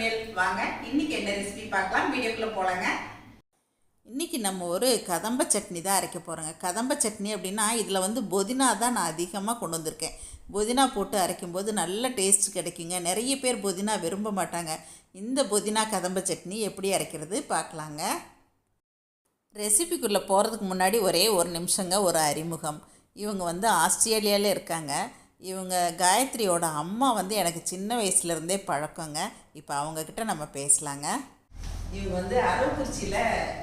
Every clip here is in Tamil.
சமையல் வாங்க. இன்னைக்கு என்ன ரெசிபி பார்க்கலாம்? வீடியோக்குள்ள போகலாங்க இன்றைக்கி நம்ம ஒரு கதம்ப சட்னி தான் அரைக்க போகிறோங்க கதம்ப சட்னி அப்படின்னா இதில் வந்து புதினா தான் நான் அதிகமாக கொண்டு வந்திருக்கேன். புதினா போட்டு அரைக்கும்போது நல்ல டேஸ்ட் கிடைக்குங்க. நிறைய பேர் புதினா விரும்ப மாட்டாங்க. இந்த புதினா கதம்ப சட்னி எப்படி அரைக்கிறது பார்க்கலாங்க. ரெசிபிக்குள்ளே போகிறதுக்கு முன்னாடி ஒரே ஒரு நிமிஷங்க ஒரு அறிமுகம். இவங்க வந்து ஆஸ்திரேலியாவில் இருக்காங்க. இவங்க காயத்ரியோட அம்மா வந்து எனக்கு சின்ன வயசுலேருந்தே பழக்கங்க. இப்போ அவங்கக்கிட்ட நம்ம பேசலாங்க. இவங்க வந்து அரவக்குறிச்சியில்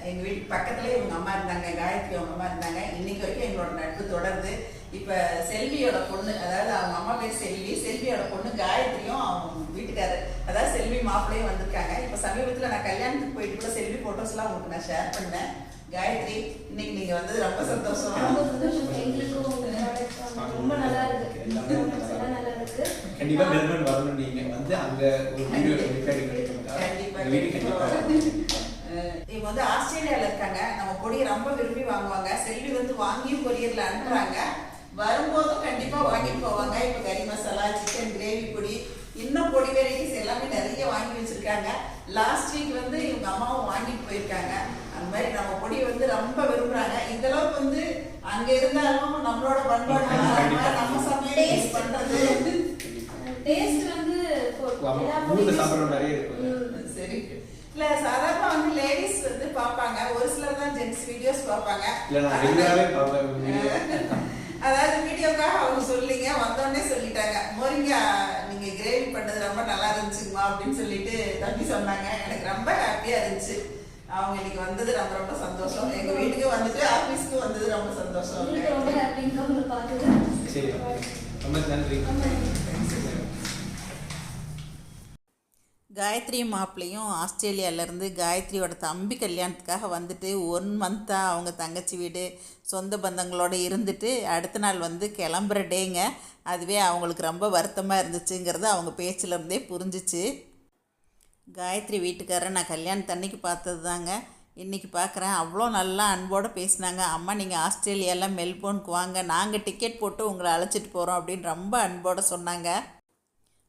எங்கள் வீட்டு பக்கத்துலேயே இவங்க அம்மா இருந்தாங்க காயத்ரி அவங்க அம்மா இருந்தாங்க. இன்னைக்கு வரைக்கும் எங்களோட நட்பு தொடருது. இப்போ செல்வியோட பொண்ணு அதாவது அவங்க அம்மா பேர் செல்வி செல்வியோட பொண்ணு காயத்ரியும் அவங்க வீட்டுக்காரர் அதாவது செல்வி மாப்பிள்ளையும் வந்திருக்காங்க. இப்போ சமீபத்தில் நான் கல்யாணத்துக்கு போயிட்டு கூட செல்வி ஃபோட்டோஸ்லாம் உங்களுக்கு நான் ஷேர் பண்ணேன். காயத்ரி இன்னைக்கு நீங்கள் வந்தது ரொம்ப சந்தோஷம். ரொம்ப சந்தோஷம். எங்களுக்கும் ரொம்ப நல்லா இருக்கு. எல்லாம் நல்லா இருக்கு. கண்டிப்பா மெல்பர்ன் வரணும் நீங்க. வந்து அங்க ஒரு வீடியோ கண்டிப்பா. இவங்க வந்து ஆஸ்திரேலியால இருக்காங்க. நம்ம பொடியை ரொம்ப விரும்பி வாங்குவாங்க. செல்வி வந்து வாங்கியும் கொரியர்ல அனுப்புறாங்க. வரும்போதும் கண்டிப்பா வாங்கிட்டு போவாங்க. இப்ப கறி மசாலா சிக்கன் கிரேவி பொடி இன்னும் பொடி வெரைட்டிஸ் எல்லாமே நிறைய வாங்கி வச்சிருக்காங்க. லாஸ்ட் வீக் வந்து இவங்க அம்மாவும் வாங்கிட்டு போயிருக்காங்க. மாதிரி நம்ம பொடியை வந்து ரொம்ப விரும்புறாங்க. இந்த அளவுக்கு வந்து அங்க இருந்தாலும் நம்மளோட பண்பாடு. நம்ம சமையல் பண்றது டேஸ்ட் வந்து. சரி. இல்ல சாதாரண வந்து லேடிஸ் வந்து பார்ப்பாங்க. ஒரு சிலர் தான் ஜென்ட்ஸ் வீடியோஸ் வீடியோ அதாவது வீடியோக்காக அவங்க சொல்லிங்க. வந்தோடனே சொல்லிட்டாங்க. மோரிங்கா நீங்க கிரேவி பண்ணது ரொம்ப நல்லா இருந்துச்சுங்கம்மா அப்படின்னு சொல்லிட்டு தம்பி சொன்னாங்க. எனக்கு ரொம்ப ஹாப்பியா இருந்துச்சு. அவங்க இன்னைக்கு வந்தது ரொம்ப ரொம்ப சந்தோஷம். எங்க வீட்டுக்கு வந்துட்டு ஆபீஸ்க்கு வந்தது ரொம்ப சந்தோஷம். எங்களுக்கு ரொம்ப ஹாப்பிங்க உங்களை பார்த்தது சரி. ரொம்ப நன்றி. காயத்ரி மாப்பிள்ளையும் ஆஸ்திரேலியாவிலேருந்து காயத்ரியோட தம்பி கல்யாணத்துக்காக வந்துட்டு ஒன் மந்த்தாக அவங்க தங்கச்சி வீடு சொந்த பந்தங்களோட இருந்துட்டு அடுத்த நாள் வந்து கிளம்புற டேங்க அதுவே அவங்களுக்கு ரொம்ப வருத்தமாக இருந்துச்சுங்கிறது அவங்க பேச்சிலேருந்தே புரிஞ்சிச்சு. காயத்ரி வீட்டுக்காரரை நான் கல்யாணத்தன்னைக்கு பார்த்தது தாங்க இன்றைக்கி பார்க்குறேன். அவ்வளோ நல்லா அன்போடு பேசினாங்க. அம்மா நீங்கள் ஆஸ்திரேலியாவில் மெல்போர்னுக்கு வாங்க. நாங்கள் டிக்கெட் போட்டு உங்களை அழைச்சிட்டு போகிறோம் அப்படின்னு ரொம்ப அன்போடு சொன்னாங்க.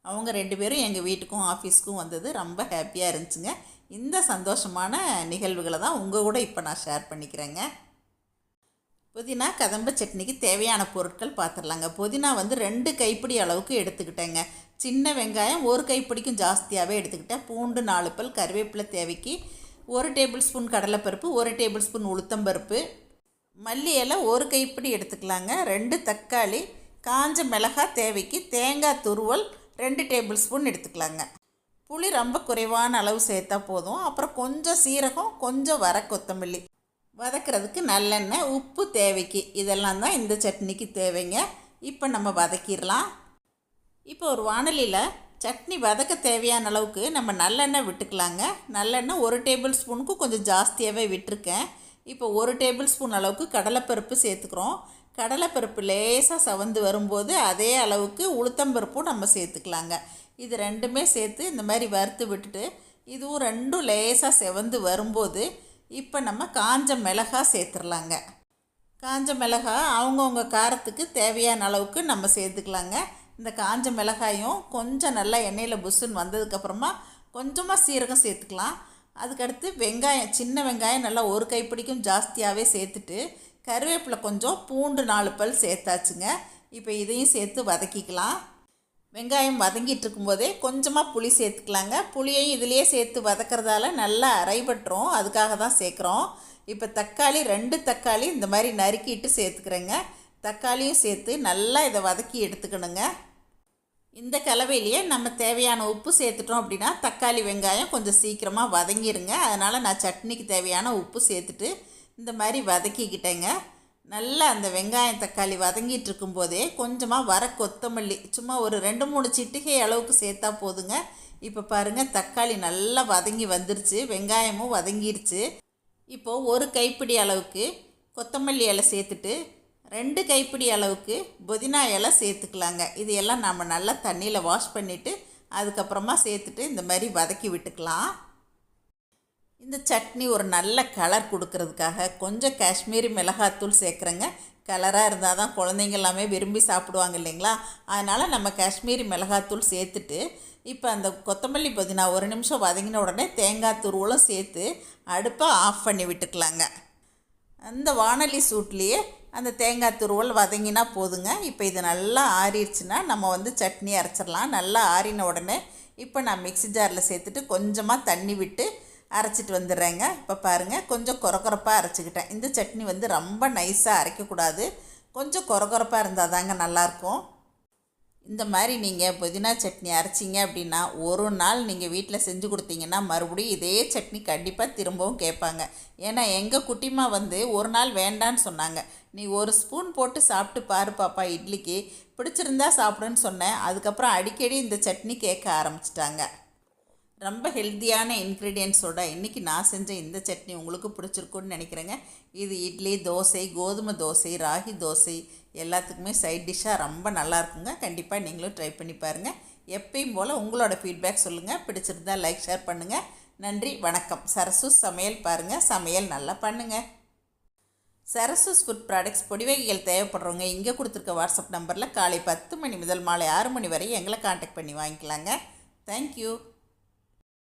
அவங்க ரெண்டு பேரும் எங்கள் வீட்டுக்கும் ஆஃபீஸ்க்கும் வந்தது. ரொம்ப ஹாப்பியாக இருந்துச்சுங்க. இந்த சந்தோஷமான நிகழ்வுகளை தான் உங்கள் கூட இப்போ நான் ஷேர் பண்ணிக்கிறேங்க. புதினா கதம்ப சட்னிக்கு தேவையான பொருட்கள் பார்த்துடலாங்க புதினா வந்து ரெண்டு கைப்பிடி அளவுக்கு எடுத்துக்கிட்டேங்க. சின்ன வெங்காயம் ஒரு கைப்பிடிக்கும் ஜாஸ்தியாகவே எடுத்துக்கிட்டேன். பூண்டு நாலு பல் கருவேப்பிலை தேவைக்கு ஒரு டேபிள் ஸ்பூன் கடலைப்பருப்பு ஒரு டேபிள் ஸ்பூன் உளுத்தம்பருப்பு. மல்லி இலை ஒரு கைப்பிடி எடுத்துக்கலாங்க. ரெண்டு தக்காளி காஞ்ச மிளகாய் தேவைக்கு தேங்காய் துருவல் ரெண்டு டேபிள் ஸ்பூன் எடுத்துக்கலாங்க. புளி ரொம்ப குறைவான அளவு சேர்த்தா போதும். அப்புறம் கொஞ்சம் சீரகம் கொஞ்சம் வர கொத்தமல்லி. வதக்கிறதுக்கு நல்லெண்ணெய் உப்பு தேவைக்கு. இதெல்லாம் தான் இந்த சட்னிக்கு தேவைங்க. இப்போ நம்ம வதக்கிடலாம். இப்போ ஒரு வானலியில் சட்னி வதக்க தேவையான அளவுக்கு நம்ம நல்லெண்ணெய் விட்டுக்கலாங்க. நல்லெண்ணெய் ஒரு டேபிள் ஸ்பூனுக்கு கொஞ்சம் ஜாஸ்தியாகவே விட்டுருக்கேன். இப்போ ஒரு டேபிள் ஸ்பூன் அளவுக்கு கடலைப்பருப்பு சேர்த்துக்கிறோம். கடலைப்பருப்பு லேசாக சவந்து வரும்போது அதே அளவுக்கு உளுத்தம்பருப்பும் நம்ம சேர்த்துக்கலாங்க. இது ரெண்டுமே சேர்த்து இந்த மாதிரி வறுத்து விட்டுட்டு இதுவும் ரெண்டும் லேசாக செவந்து வரும்போது இப்போ நம்ம காஞ்ச மிளகாய் சேர்த்துடலாங்க காஞ்ச மிளகாய் அவங்கவுங்க காரத்துக்கு தேவையான அளவுக்கு நம்ம சேர்த்துக்கலாங்க. இந்த காஞ்ச மிளகாயும் கொஞ்சம் நல்லா எண்ணெயில் புஷ்ஷுன்னு வந்ததுக்கப்புறமா கொஞ்சமாக சீரகம் சேர்த்துக்கலாம். அதுக்கடுத்து வெங்காயம் சின்ன வெங்காயம் நல்லா ஒரு கைப்பிடிக்கும் ஜாஸ்தியாகவே சேர்த்துட்டு கருவேப்பிலை கொஞ்சம் பூண்டு நாலு பல் சேர்த்தாச்சுங்க. இப்போ இதையும் சேர்த்து வதக்கிக்கலாம். வெங்காயம் வதங்கிட்டு இருக்கும்போதே கொஞ்சமாக புளி சேர்த்துக்கலாங்க. புளியையும் இதிலேயே சேர்த்து வதக்கிறதால நல்லா அரைபட்டுரும். அதுக்காக தான் சேர்க்குறோம். இப்போ தக்காளி ரெண்டு தக்காளி இந்த மாதிரி நறுக்கிட்டு சேர்த்துக்கிறேங்க. தக்காளியும் சேர்த்து நல்லா இதை வதக்கி எடுத்துக்கணுங்க. இந்த கலவையிலேயே நம்ம தேவையான உப்பு சேர்த்துட்டோம் அப்படின்னா தக்காளி வெங்காயம் கொஞ்சம் சீக்கிரமாக வதங்கிடுங்க அதனால் நான் சட்னிக்கு தேவையான உப்பு சேர்த்துட்டு இந்த மாதிரி வதக்கிக்கிட்டேங்க. நல்லா அந்த வெங்காயம் தக்காளி வதங்கிட்டு இருக்கும்போதே கொஞ்சமாக வர கொத்தமல்லி சும்மா ஒரு ரெண்டு மூணு சிட்டிகை அளவுக்கு சேர்த்தா போதுங்க. இப்போ பாருங்கள் தக்காளி நல்லா வதங்கி வந்துருச்சு வெங்காயமும் வதங்கிருச்சு. இப்போது ஒரு கைப்பிடி அளவுக்கு கொத்தமல்லி இலை சேர்த்துட்டு ரெண்டு கைப்பிடி அளவுக்கு புதினா இலை சேர்த்துக்கலாங்க. இது எல்லாம் நம்ம நல்லா தண்ணியில் வாஷ் பண்ணிவிட்டு அதுக்கப்புறமா சேர்த்துட்டு இந்த மாதிரி வதக்கி விட்டுக்கலாம். இந்த சட்னி ஒரு நல்ல கலர் கொடுக்கறதுக்காக கொஞ்சம் காஷ்மீரி மிளகாத்தூள் சேர்க்குறேங்க. கலராக இருந்தால் தான் குழந்தைங்க எல்லாமே விரும்பி சாப்பிடுவாங்க இல்லைங்களா? அதனால் நம்ம காஷ்மீரி மிளகாத்தூள் சேர்த்துட்டு இப்போ அந்த கொத்தமல்லி புதினா ஒரு நிமிஷம் வதங்கின உடனே தேங்காய் துருவலும் சேர்த்து அடுப்பை ஆஃப் பண்ணி விட்டுக்கலாங்க. அந்த வானொலி சூட்லேயே அந்த தேங்காய் துருவல் வதங்கினா போதுங்க. இப்போ இது நல்லா ஆறிடுச்சுன்னா நம்ம வந்து சட்னி அரைச்சிடலாம். நல்லா ஆறின உடனே இப்போ நான் மிக்ஸி ஜாரில் சேர்த்துட்டு கொஞ்சமாக தண்ணி விட்டு அரைச்சிட்டு வந்துடுறேங்க. இப்போ பாருங்கள் கொஞ்சம் குறக்குறப்பாக அரைச்சிக்கிட்டேன். இந்த சட்னி வந்து ரொம்ப நைஸாக அரைக்கக்கூடாது. கொஞ்சம் குறக்குறப்பாக இருந்தால் தாங்க நல்லாயிருக்கும். இந்த மாதிரி நீங்கள் புதினா சட்னி அரைச்சிங்க அப்படின்னா ஒரு நாள் நீங்கள் வீட்டில் செஞ்சு கொடுத்தீங்கன்னா மறுபடியும் இதே சட்னி கண்டிப்பாக திரும்பவும் கேட்பாங்க. ஏன்னா எங்கள் குட்டிமா வந்து ஒரு நாள் வேண்டான்னு சொன்னாங்க. நீ ஒரு ஸ்பூன் போட்டு சாப்பிட்டு பாரு பாப்பா இட்லிக்கு. பிடிச்சிருந்தா சாப்பிடுன்னு சொன்னேன். அதுக்கப்புறம் அடிக்கடி இந்த சட்னி கேட்க ஆரம்பிச்சிட்டாங்க. ரொம்ப ஹெல்த்தியான இன்க்ரீடியன்ஸோட இன்றைக்கி நான் செஞ்ச இந்த சட்னி உங்களுக்கு பிடிச்சிருக்குன்னு நினைக்கிறேங்க. இது இட்லி தோசை கோதுமை தோசை ராகி தோசை எல்லாத்துக்குமே சைட் டிஷ்ஷாக ரொம்ப நல்லா இருக்குங்க. கண்டிப்பாக நீங்களும் ட்ரை பண்ணி பாருங்கள் எப்பயும் போல் உங்களோட ஃபீட்பேக் சொல்லுங்கள் பிடிச்சிருந்தா லைக் ஷேர் பண்ணுங்கள் நன்றி வணக்கம். சரசு சமையல் பாருங்கள் சமையல் நல்லா பண்ணுங்கள் சரஸ்வஸ் ஃபுட் ப்ராடக்ட்ஸ் பொடிவகைகள் தேவைப்படுறவங்க இங்கே கொடுத்துருக்க வாட்ஸ்அப் நம்பரில் காலை பத்து மணி முதல் மாலை ஆறு மணி வரை எங்களை காண்டாக்ட் பண்ணி வாங்கிக்கலாங்க. தேங்க்யூ